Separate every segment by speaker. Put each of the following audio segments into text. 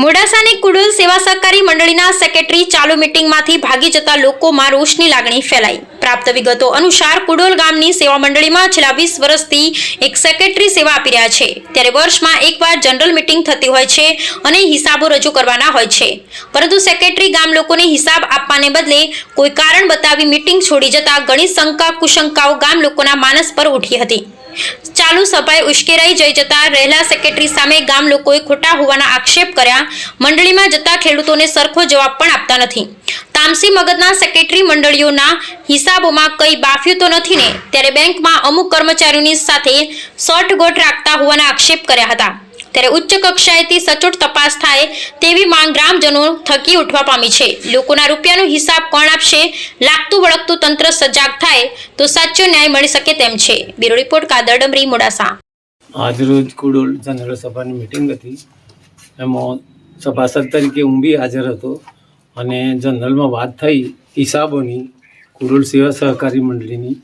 Speaker 1: મોડાસાની કુડુલ સેવા સહકારી મંડળીના સેક્રેટરી ચાલુ મિટિંગમાંથી ભાગી જતા લોકોમાં રોષની લાગણી ફેલાઈ. પ્રાપ્ત વિગતો અનુસાર કુડોલ ગામની સેવા મંડળીમાં છેલ્લા વીસ વર્ષથી એક સેક્રેટરી સેવા આપી રહ્યા છે. ત્યારે વર્ષમાં એકવાર જનરલ મીટિંગ થતી હોય છે અને હિસાબો રજૂ કરવાના હોય છે. પરંતુ સેક્રેટરી ગામ લોકોને હિસાબ આપવાને બદલે કોઈ કારણ બતાવી મીટિંગ છોડી જતા ઘણી શંકા, કુશંકાઓ ગામ લોકોના માનસ પર ઉઠી હતી. ચાલુ સભાએ ઉશ્કેરાઈ જઈ જતા રહેલા સેક્રેટરી સામે ગામ લોકોએ ખોટા હોવાના આક્ષેપ કર્યા. મંડળીમાં જતા ખેડૂતોને સરખો જવાબ પણ આપતા નથી. તામસી મગજના સેક્રેટરી મંડળીઓના હિસાબોમાં કંઈ બાફ્યું તો નથી ને? ત્યારે બેંકમાં અમુક કર્મચારીઓની સાથે શોર્ટગોટ રાખતા હોવાના આક્ષેપ કર્યા હતા. ત્યારે ઉચ્ચ કક્ષાએથી સચોટ તપાસ થાય તેવી માંગ ગ્રામજનો થકી ઉઠવા પામી છે. લોકોના રૂપિયાનો હિસાબ કોણ આપશે? લાગતું વળગતું તંત્ર સજાગ થાય તો સાચો ન્યાય મળી શકે તેમ છે. Bureau report Kadar Damri, Modasa.
Speaker 2: આજરોજ કુડોલ જનરલ સભાની મિટિંગ હતી. એમાં સભાસદ તરીકે હું બી હાજર હતો અને જનરલમાં વાત થઈ હિસાબોની, કુડોલ સેવા સહકારી મંડળીની.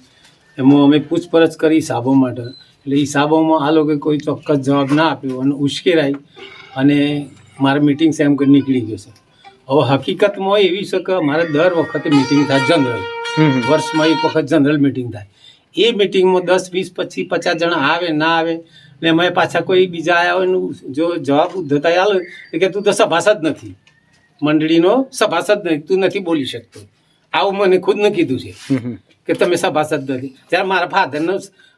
Speaker 2: એમાં અમે પૂછપરછ કરી સાબો માટે. એટલે એ સાબોમાં આ લોકોએ કોઈ ચોક્કસ જવાબ ના આપ્યો અને ઉશ્કેરાઈ અને મારે મિટિંગ સેમ કરી નીકળી ગયો છે. હવે હકીકતમાં એવી છે કે મારે દર વખતે મિટિંગ થાય જનરલ વર્ષમાં એક વખત જનરલ મિટિંગ થાય. એ મિટિંગમાં દસ વીસ પચીસ પચાસ જણા આવે ના આવે ને અમે પાછા કોઈ બીજા આવ્યા હોય એનું જો જવાબ ઉદ્ધતા એટલે કે તું તો સભાસદ નથી. મંડળીનો સભાસદ નથી તું નથી બોલી શકતો. આવું મને ખુદ ન કીધું છે. કે તમે સભાસદ નથી જ્યારે મારા ફાધરનો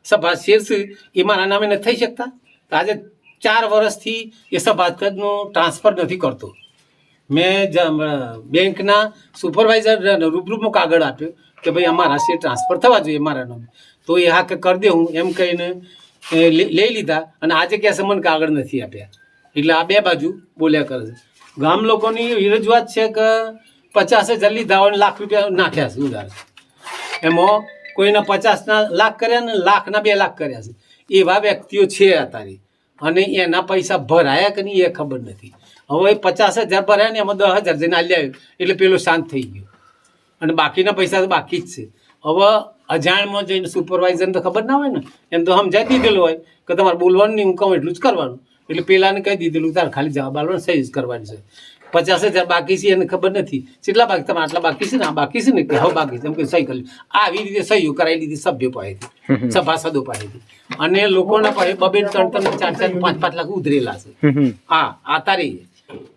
Speaker 2: સભા શેર છે એ મારા નામે નથી થઈ શકતા? આજે ચાર વર્ષથી એ સભાસદનું ટ્રાન્સફર નથી કરતો. મેં બેંકના સુપરવાઇઝર રૂબરૂમાં કાગળ આપ્યો કે ભાઈ અમારા શેર ટ્રાન્સફર થવા જોઈએ મારા નામે. તો એ હા કે કરી દે હું એમ કહીને લઈ લીધા અને આજે કહે મને કાગળ નથી આપ્યા. એટલે આ બે બાજુ બોલ્યા કરે છે. ગામ લોકોની રજૂઆત છે કે પચાસ હજાર લીધા હોય લાખ રૂપિયા નાખ્યા છે ઉધાર. એમાં કોઈના પચાસના લાખ કર્યા ને લાખના બે લાખ કર્યા છે. એવા વ્યક્તિઓ છે અત્યારે. અને એના પૈસા ભરાયા કે નહીં એ ખબર નથી. હવે પચાસ હજાર ભરાયા ને એમાં દસ હજાર જઈને આલ્યા એટલે પેલો શાંત થઈ ગયો. અને બાકીના પૈસા તો બાકી જ છે. હવે અજાણમાં જઈને સુપરવાઇઝરને તો ખબર ના હોય ને? એમ તો સમજાવી દીધેલું હોય કે તમારે બોલવાનું નહીં, હું કહું એટલું જ કરવાનું. એટલે પેલાને કહી દીધેલું તારે ખાલી જવાબ આપવાનો સહી જ કરવાની છે. પચાસ હજાર બાકી છે એને ખબર નથી. કેટલા બાકી તમે આટલા બાકી છે ને આ બાકી છે ને કે હવે બાકી છે એમ કે સહી કરી આવી રીતે સહીઓ કરાવી લીધી સભ્યો પાસેથી સભાસદો પાસેથી. અને લોકોના પાસે બબે ત્રણ ત્રણ ચાર ચાર પાંચ પાંચ લાખ ઉધરેલા છે. હા આ તારી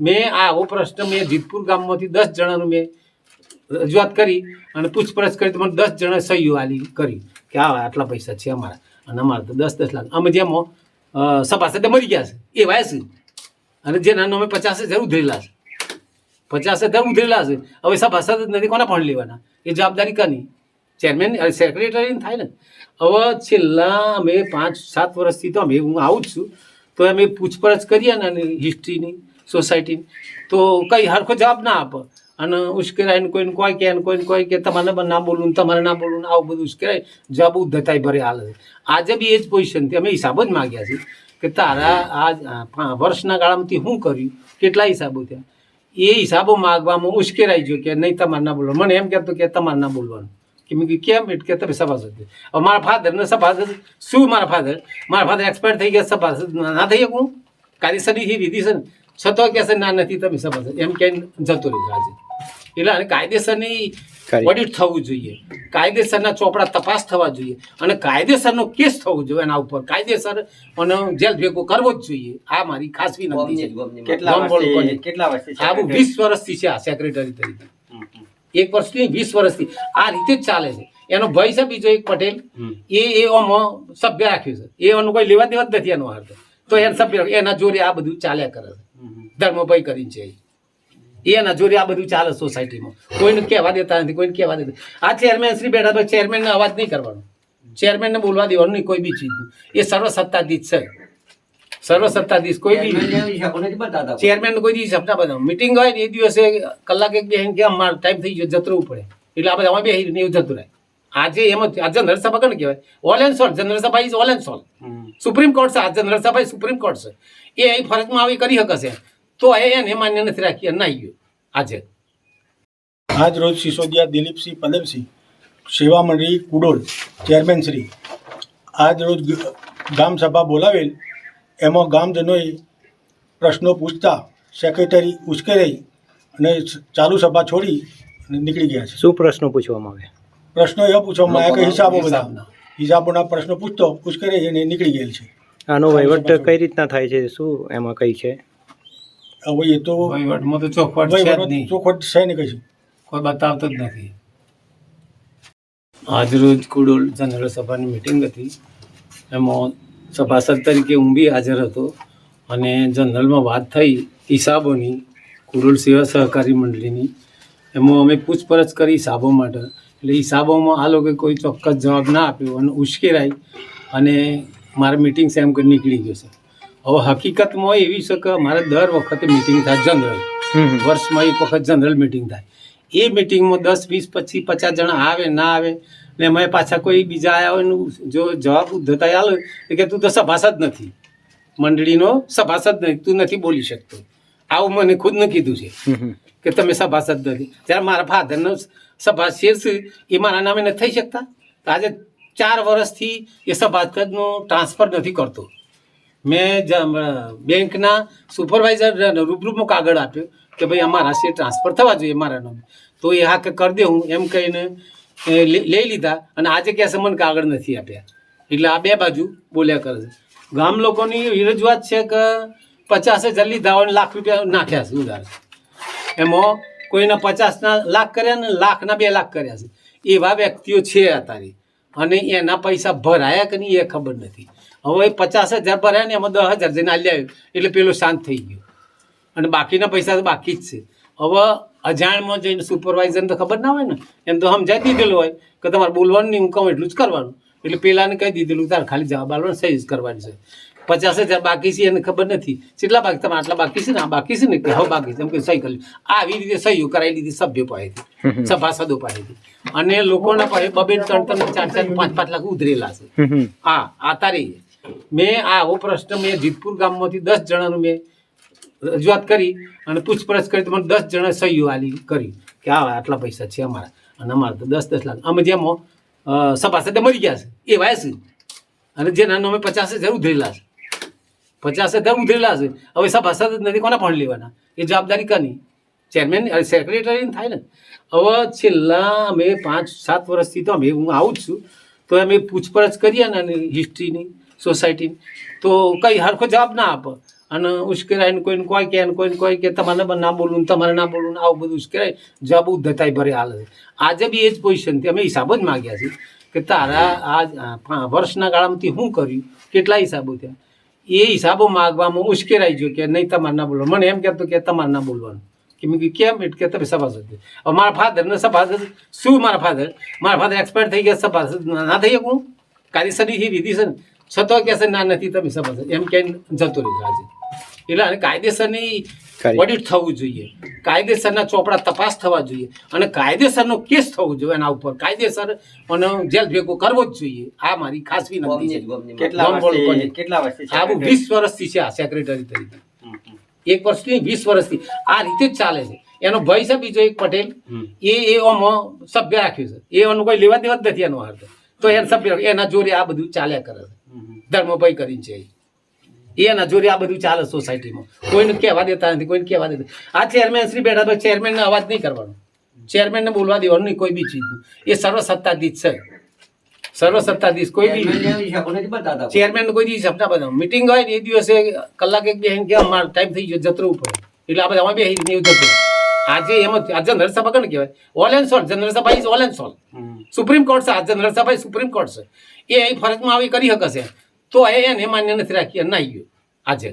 Speaker 2: મેં આવો પ્રશ્ન મેં જીતપુર ગામમાંથી દસ જણાનું મેં રજૂઆત કરી અને પૂછપરછ કરી તો મને દસ જણા સહીઓ આલી કરી કે આ આટલા પૈસા છે અમારા. અને અમારે તો દસ દસ લાખ. અમે જેમ સભાસદે મરી ગયા છે. એ વાય છે. અને જેના નામે પચાસ હજાર ઉધરેલા છે. પચાસ હજાર ઉધરેલા છે. હવે સભાસદ જ નથી, કોના ફંડ લેવાના? એ જવાબદારી કાની? ચેરમેન સેક્રેટરી થાય ને. હવે છેલ્લા અમે પાંચ, સાત વર્ષથી તો અમે, હું આવું જ છું. તો અમે પૂછપરછ કરીએ ને હિસ્ટ્રીની સોસાયટીની તો કંઈ હરખો જવાબ ના આપે. અને ઉશ્કેરાય કોઈને કોઈ કે કોઈને કોઈ કે તમારે ના બોલવું તમારે ના બોલવું આવું બધું ઉશ્કેરાય, જવાબ ઉદ્ધતાય ભરે હાલ છે. આજે બી એ જ પોઝિશનથી અમે હિસાબ જ માગ્યા છીએ કે તારા આ વર્ષના ગાળામાંથી શું કર્યું? કેટલા હિસાબો થયા? એ હિસાબો માગવામાં ઉશ્કેરાઈ ગયો કે નહીં, તમારે ના બોલવાનું. મને એમ કહેતો કે તમારે ના બોલવાનું. કે મેં કેમ? એટલે કે તમે સભાસદ હવે મારા ફાધરને સભાસદ શું મારા ફાધર? મારા ફાધર એક્સપાયર થઈ ગયા સભાસદ. ના થઈ શકું? કાયદેસરની વિધિ છે ને. છતાં કહેશે ના, નથી, તમે સભાસદ. એમ કે જતો રહ્યો આજે. એટલે આને કાયદેસરની ઓડિટ થવું જોઈએ. કાયદેસરના ચોપડા તપાસ થવા જોઈએ અને કાયદેસરનો કેસ થવો જોઈએ એના ઉપર. કાયદેસર અને જેલ ભેગો કરવો જ જોઈએ. આ મારી ખાસ વિનંતી છે.
Speaker 3: કેટલા વર્ષથી
Speaker 2: કોની? આ બહુ વીસ વર્ષથી છે આ સેક્રેટરી તરીકે. એક વર્ષથી વીસ વર્ષથી. આ રીતે જ ચાલે છે. એનો ભાઈ છે બીજો એક પટેલ. એ એ સભ્ય રાખ્યું છે. એ એનું કોઈ લેવા દેવા જ નથી એનો અર્થ તો. એને સભ્ય એના જોડે આ બધું ચાલ્યા કરે છે. ધર્મભાઈ કરીને છે. એ. નજોરી આ બધું ચાલે સોસાયટીમાં કોઈને કહેવા દેતા નથી કોઈને કહેવા દેતા આ ચેરમેન શ્રી બેઠા તો ચેરમેનને અવાજ નહીં કરવાનો. ચેરમેનને બોલવા દેવાનું નહીં કોઈ બી ચીજનું. એ સર્વસત્તાધીશ છે. સર્વસત્તાધીશ કોઈ બી. ચેરમેન કોઈ દિવસ સપના બધા મીટિંગ હોય ને એ દિવસે કલાક એક બે કે અમારો ટાઈમ થઈ ગયો જતરવું પડે. એટલે આપણે અમે બે એવું જતું રહે. આજે એમ જ આ જનરલ સભા કોને કહેવાય? ઓલ એન્ડ સોલ જનરલ સભા is all and sole supreme court છે. આ જનરલ સભા સુપ્રીમ કોર્ટ છે. એ અહીં ફરજમાં આવી કરી શકશે તો એ એને માન્ય નથી રાખી અને આવી ગયું. આજે.
Speaker 4: આજ રોજ સિસોદિયા દિલીપસિંહ પદમસિંહ સેવા મંડળી કુડોલ ચેરમેન શ્રી આજ રોજ ગામ સભા બોલાવેલ. એમાં ગામજનોએ પ્રશ્નો પૂછતા સેક્રેટરી ઉશ્કેરાઈ અને ચાલુ સભા છોડી અને નીકળી ગયા છે.
Speaker 3: શું પ્રશ્નો પૂછવામાં આવે
Speaker 4: પ્રશ્નો એવા પૂછવામાં આવ્યા કે હિસાબો બધા.
Speaker 2: હિસાબના.
Speaker 4: હિસાબોના પ્રશ્નો પૂછતો ઉશ્કેરાઈ અને નીકળી ગયેલ છે.
Speaker 3: આનો વહીવટ કઈ રીતના થાય છે? શું એમાં કઈ છે?
Speaker 4: હવે એ તો
Speaker 2: વહીવટમાં તો ચોખવટ છે જ
Speaker 4: વહીવટ
Speaker 2: નહીં.
Speaker 4: ચોખવટ છે ને કશું
Speaker 2: કોઈ બતાવતો જ નથી. આજરોજ કુડોલ જનરલ સભાની મિટિંગ હતી. એમાં સભાસદ તરીકે હું બી હાજર હતો અને જનરલમાં વાત થઈ હિસાબોની કુડોલ સેવા સહકારી મંડળીની. એમાં અમે પૂછપરછ કરી હિસાબો માટે. એટલે હિસાબોમાં આ લોકોએ કોઈ ચોક્કસ જવાબ ના આપ્યો અને ઉશ્કેરાઈ અને મારે મિટિંગ સેમ કરી નીકળી ગયો છે. હવે હકીકતમાં એવી છે કે મારે દર વખતે મિટિંગ થાય જનરલ વર્ષમાં એક વખત જનરલ મિટિંગ થાય. એ મિટિંગમાં દસ વીસ પચીસ પચાસ જણા આવે ના આવે ને એમાં પાછા કોઈ બીજા આવ્યા હોય જો જવાબ ઉદ્ધતા આલો તો કે તું તો સભાસદ નથી. મંડળીનો સભાસદ નથી તું નથી બોલી શકતો. આવું મને ખુદને કીધું છે. કે તમે સભાસદ નથી. જ્યારે મારા ફાધરનો સભા છે એ મારા નામે નથી થઈ શકતા? આજે ચાર વર્ષથી એ સભાસદનો ટ્રાન્સફર નથી કરતો. મેં બેંકના સુપરવાઇઝર રૂબરૂમાં કાગળ આપ્યો કે ભાઈ અમારા શેર ટ્રાન્સફર થવા જોઈએ મારા નામે. તો એ હા કે કરી દે હું, એમ કહીને લઈ લીધા અને આજે ક્યાં મને કાગળ નથી આપ્યા. એટલે આ બે બાજુ બોલ્યા કરે છે. ગામ લોકોની રજૂઆત છે કે પચાસ હોય અને લાખ રૂપિયા નાખ્યા છે ઉધાર. એમાં કોઈના પચાસના લાખ કર્યા ને લાખના બે લાખ કર્યા છે. એવા વ્યક્તિઓ છે અત્યારે. અને એના પૈસા ભરાયા કે નહીં એ ખબર નથી. હવે પચાસ હજાર ભરાયા ને એમાં દસ હજાર જઈને આલ્યા આવ્યું. એટલે પેલો શાંત થઈ ગયો. અને બાકીના પૈસા તો બાકી જ છે. હવે અજાણમાં જઈને સુપરવાઇઝરને તો ખબર ના હોય ને? એમ તો સમજાવી દીધેલું હોય કે તમારે બોલવાનું નહીં હું કહું એટલું જ કરવાનું. એટલે પેલાને કહી દીધેલું, તારે ખાલી જવાબ આપવાનો સહી જ કરવાની છે. પચાસ હજાર બાકી છે એને ખબર નથી. કેટલા બાકી તમે આટલા બાકી છે ને? બાકી છે ને? કે હવે બાકી છે? એમ કે સહી કરી આવી રીતે સહીઓ કરાવી દીધી સભ્ય પાસેથી. સભાસદો પાસેથી અને લોકોના પાસે બબે ત્રણ ત્રણ ચાર ચાર પાંચ પાંચ લાખ ઉધરેલા છે. હા આ તારી મેં આ આવો પ્રશ્ન મેં જીતપુર ગામમાંથી દસ જણાનું મેં રજૂઆત કરી અને પૂછપરછ કરી તો મને દસ જણા સહીઓ આલી કરી કે આ આટલા પૈસા છે અમારા. અને અમારા તો દસ દસ લાખ. અમે જેમાં સભાસદ મરી ગયા છે. એવા છે. અને જેના નામે પચાસ હજાર ઉધરેલા છે. પચાસ હજાર ઉધરેલા છે. હવે સભાસદ નથી કોના પણ લેવાના? એ જવાબદારી કની? ચેરમેન સેક્રેટરી થાય ને. હવે છેલ્લા અમે પાંચ, સાત વર્ષથી તો અમે, હું આવું જ છું. તો અમે પૂછપરછ કરીએ ને એની હિસ્ટ્રીની સોસાયટીની તો કંઈ હરખો જવાબ ના આપે. અને ઉશ્કેરાઈને કોઈને કોઈ કે કોઈને કોઈ કે તમારે ના બોલવું તમારે ના બોલવું આવું બધું ઉશ્કેરાય. જવાબ ઉદ્ધતાઈ ભરે હાલે આજે બી એ જ પોઝિશનથી અમે હિસાબો જ માગ્યા છીએ કે તારા આ વર્ષના ગાળામાંથી શું કર્યું? કેટલા હિસાબો થયા? એ હિસાબો માગવામાં ઉશ્કેરાઈ ગયો કે નહીં, તમારે ના બોલવાનું મને એમ કહેતો કે તમારે ના બોલવાનું. કે મેં કેમ? એટલે કે તમે સભાસદ હવે મારા ફાધરને સભાસદ શું મારા ફાધર મારા ફાધર એક્સપાયર થઈ ગયા સભાસદ ના થઈ શકું? કાયદેસરની વિધિ છે ને છતાં કહેશે ના નથી તમે સભાસદ. એમ કહીને જતો રહ્યો આજે. એટલે અને કાયદેસરની ઓડિટ થવું જોઈએ. કાયદેસરના ચોપડા તપાસ થવા જોઈએ અને કાયદેસરનો કેસ થવો જોઈએ એના ઉપર. કાયદેસર અને જેલ ભેગો કરવો જ જોઈએ. આ મારી ખાસ વિનંતી છે.
Speaker 5: કેટલા વર્ષથી
Speaker 2: છે આ સેક્રેટરી તરીકે. એક વર્ષથી વીસ વર્ષથી. આ રીતે જ ચાલે છે. એનો ભાઈ છે બીજો એક પટેલ. એ એ ઓમાં સભ્ય રાખ્યું છે. એ એનું કોઈ લેવા દેવા જ નથી એનો અર્થ તો. એને સભ્ય એના જોડે આ બધું ચાલ્યા કરે છે. ધર્મભાઈ કરીને છે. એ. એના જોડે આ બધું ચાલે સોસાયટીમાં. કોઈને કહેવા દેતા નથી કોઈને કહેવા દેતા આ ચેરમેન શ્રી બેઠા તો ચેરમેનને અવાજ નહીં કરવાનો. ચેરમેનને બોલવા દેવાનું નહીં કોઈ બી ચીજનું. એ સર્વસત્તાધીશ છે. સર્વસત્તાધીશ કોઈ બી. ચેરમેન કોઈ. દી સપના બધા મીટિંગ હોય ને એ દિવસે કલાક એક બેહીને કે અમારો ટાઈમ થઈ ગયો જતરું ઉપર. એટલે આપણે અમે બેહી એવું જતું આજે એમ જ આ જનરલ સભા કોને કહેવાય? ઓલ એન્ડ સોલ જનરલ સભા is all and sole supreme court છે. આ જનરલ સભા સુપ્રીમ કોર્ટ છે. એ ફરજમાં આવી કરી શકશે. તો એ એને માન્ય નથી રાખી ના નાઈ ગયો. આજે.